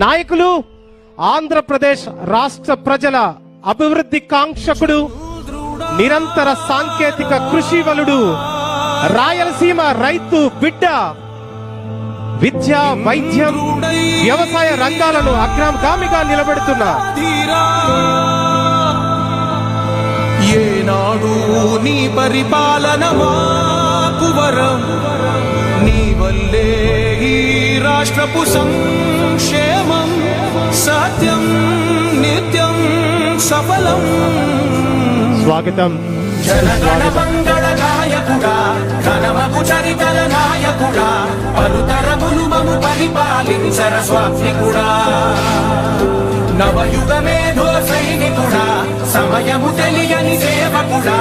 నాయకులు ఆంధ్రప్రదేశ్ రాష్ట్ర ప్రజల అభివృద్ధి కాంక్షకుడు నిరంతర సాంకేతిక కృషి వలుడు రాయలసీమ రైతు బిడ్డ విద్య వైద్యం వ్యవసాయ రంగాలను అగ్రగామిగా నిలబెడుతున్న ఏనాడు నీ పరిపాలన మాకు వరం. రాష్ట్రపు సంక్షేమం సత్యం నిత్యం సఫలం. స్వాగతం. జనగణ మంగళ నాయకుడా ఘనమగు చరితల నాయకుడా పలుతరములు మము పరిపాలించర స్వామికుడా నవయుగ మేధో సైనికుడా సమయము తెలియని సేవకుడా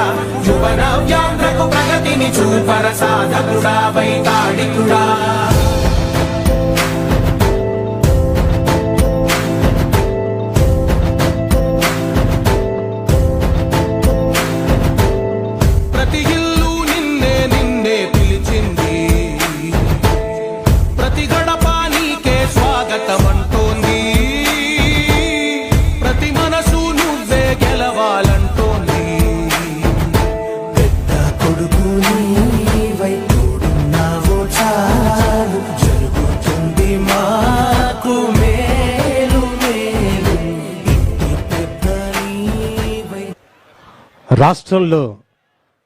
యువ నవ్యాంధ్రకు ప్రగతిని చూపర సాధకుడా వైతాళికుడా రాష్ట్రంలో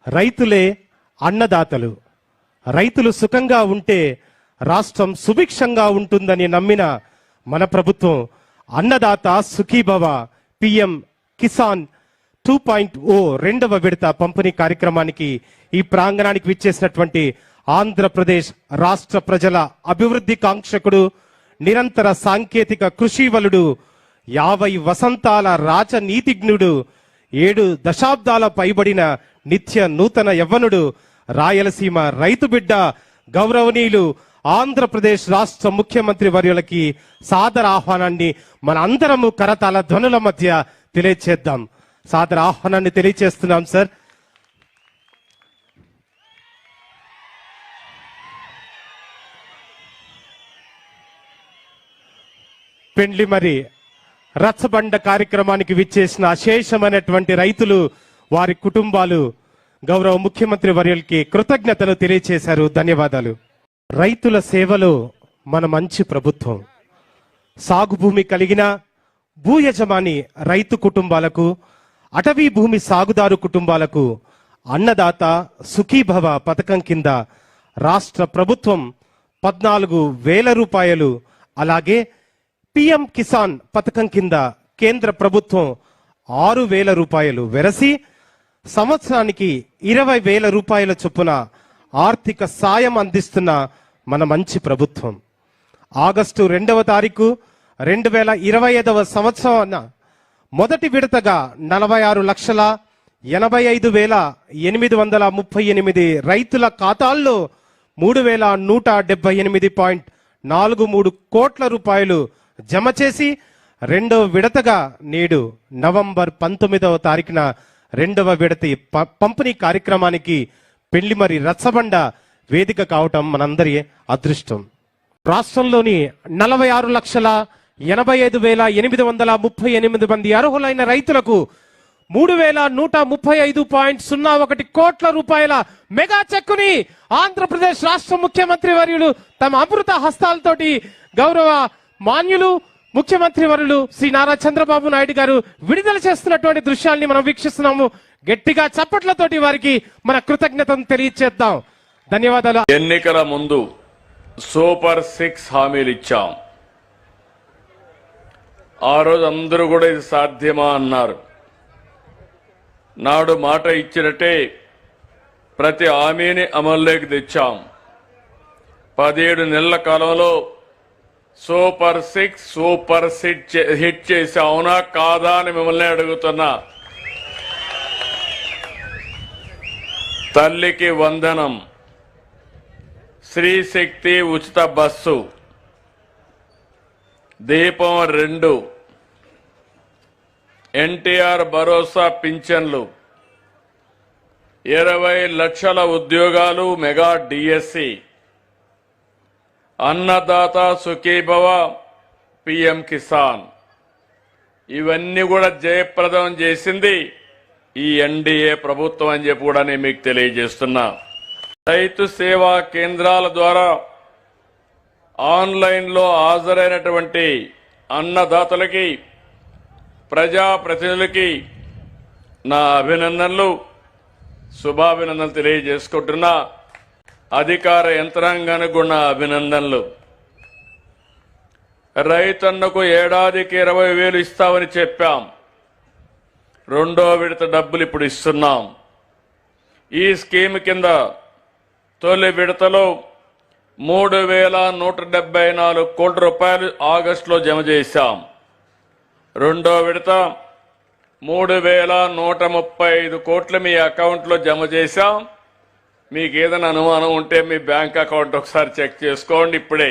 రైతులే అన్నదాతలు. రైతులు సుఖంగా ఉంటే రాష్ట్రం సుభిక్షంగా ఉంటుందని నమ్మిన మన ప్రభుత్వం Annadata Sukhibhava PM Kisan two point O రెండవ విడత పంపిణీ కార్యక్రమానికి ఈ ప్రాంగణానికి విచ్చేసినటువంటి ఆంధ్రప్రదేశ్ రాష్ట్ర ప్రజల అభివృద్ధి కాంక్షకుడు నిరంతర సాంకేతిక కృషివలుడు యాభై వసంతాల రాజనీతిజ్ఞుడు ఏడు దశాబ్దాల పైబడిన నిత్య నూతన యవ్వనుడు రాయలసీమ రైతు బిడ్డ గౌరవనీయులు ఆంధ్రప్రదేశ్ రాష్ట్ర ముఖ్యమంత్రి వర్యులకి సాదర ఆహ్వానాన్ని మన అందరము కరతాల ధ్వనుల మధ్య తెలియచేద్దాం. సాదర ఆహ్వానాన్ని తెలియచేస్తున్నాం సార్. పెండ్లి మరి రచ్చబండ కార్యక్రమానికి విచ్చేసిన అశేషమైనటువంటి రైతులు వారి కుటుంబాలు గౌరవ ముఖ్యమంత్రి వర్యులకి కృతజ్ఞతలు తెలియచేశారు. ధన్యవాదాలు. రైతుల సేవలో మన మంచి ప్రభుత్వం. సాగు భూమి కలిగిన భూ యజమాని రైతు కుటుంబాలకు అటవీ భూమి సాగుదారు కుటుంబాలకు అన్నదాత సుఖీభవ పథకం కింద రాష్ట్ర ప్రభుత్వం పద్నాలుగు వేల రూపాయలు అలాగే పిఎం కిసాన్ పథకం కింద కేంద్ర ప్రభుత్వం ఆరు వేల రూపాయలు వెరసి సంవత్సరానికి ఇరవై వేల రూపాయల చొప్పున ఆర్థిక సాయం అందిస్తున్న మన మంచి ప్రభుత్వం. ఆగస్టు రెండవ తారీఖు రెండు వేల ఇరవై ఐదవ సంవత్సరం మొదటి విడతగా నలభై ఆరు లక్షల ఎనభై ఐదు వేల ఎనిమిది వందల ముప్పై ఎనిమిది రైతుల ఖాతాల్లో మూడు వేల నూట డెబ్బై ఎనిమిది పాయింట్ నాలుగు మూడు కోట్ల రూపాయలు జమ చేసి రెండవ విడతగా నేడు నవంబర్ పంతొమ్మిదవ తారీఖున రెండవ విడత పంపిణీ కార్యక్రమానికి పెళ్ళిమరి రచ్చబండ వేదిక కావటం మనందరి అదృష్టం. రాష్ట్రంలోని నలభై ఆరు లక్షల ఎనభై ఐదు వేల ఎనిమిది వందల ముప్పై ఎనిమిది మంది అర్హులైన రైతులకు మూడు వేల నూట ముప్పై ఐదు పాయింట్ సున్నా ఒకటి కోట్ల రూపాయల మెగా చెక్కుని ఆంధ్రప్రదేశ్ రాష్ట్ర ముఖ్యమంత్రి వర్యులు తమ అమృత హస్తాలతోటి గౌరవ మాన్యులు ముఖ్యమంత్రి వరులు శ్రీ నారా చంద్రబాబు నాయుడు గారు విడుదల చేస్తున్నటువంటి దృశ్యాల్ని మనం వీక్షిస్తున్నాము. గట్టిగా చప్పట్లతోటి వారికి మన కృతజ్ఞతను తెలియచేద్దాం. ధన్యవాదాలు. ఎన్నికల ముందు సూపర్ సిక్స్ హామీలు ఇచ్చాం. ఆ రోజు అందరూ కూడా ఇది సాధ్యమా అన్నారు. నాడు మాట ఇచ్చినట్టే ప్రతి హామీని అమల్లోకి తెచ్చాం. పదిహేడు నెలల కాలంలో సూపర్ సిక్స్ సూపర్ సిట్ చే- హిట్ చేసి అవునా కాదా అని మిమ్మల్ని అడుగుతున్నా. తల్లికి వందనం శ్రీశక్తి ఉచిత బస్సు దీపం రెండు ఎన్టీఆర్ భరోసా పింఛన్లు ఇరవై లక్షల ఉద్యోగాలు mega DSC. Annadata Sukhibhava PM Kisan. ఇవన్నీ కూడా జయప్రదం చేసింది ఈ ఎన్డీఏ ప్రభుత్వం అని చెప్పి కూడా నేను మీకు తెలియజేస్తున్నా. రైతు సేవా కేంద్రాల ద్వారా ఆన్లైన్లో హాజరైనటువంటి అన్నదాతలకి ప్రజాప్రతినిధులకి నా అభినందనలు. శుభాభినందనలు తెలియజేసుకుంటున్నా. అధికార యంత్రాంగానికి కూడా అభినందనలు. రైతన్నకు ఏడాదికి ఇరవై వేలు ఇస్తామని చెప్పాం. రెండో విడత డబ్బులు ఇప్పుడు ఇస్తున్నాం. ఈ స్కీమ్ కింద తొలి విడతలో మూడు వేల నూట డెబ్బై నాలుగు కోట్ల రూపాయలు ఆగస్టులో జమ చేశాం. రెండో విడత మూడు వేల నూట ముప్పై ఐదు కోట్లు మీ అకౌంట్లో జమ చేశాం. మీకు ఏదైనా అనుమానం ఉంటే మీ బ్యాంక్ అకౌంట్ ఒకసారి చెక్ చేసుకోండి ఇప్పుడే.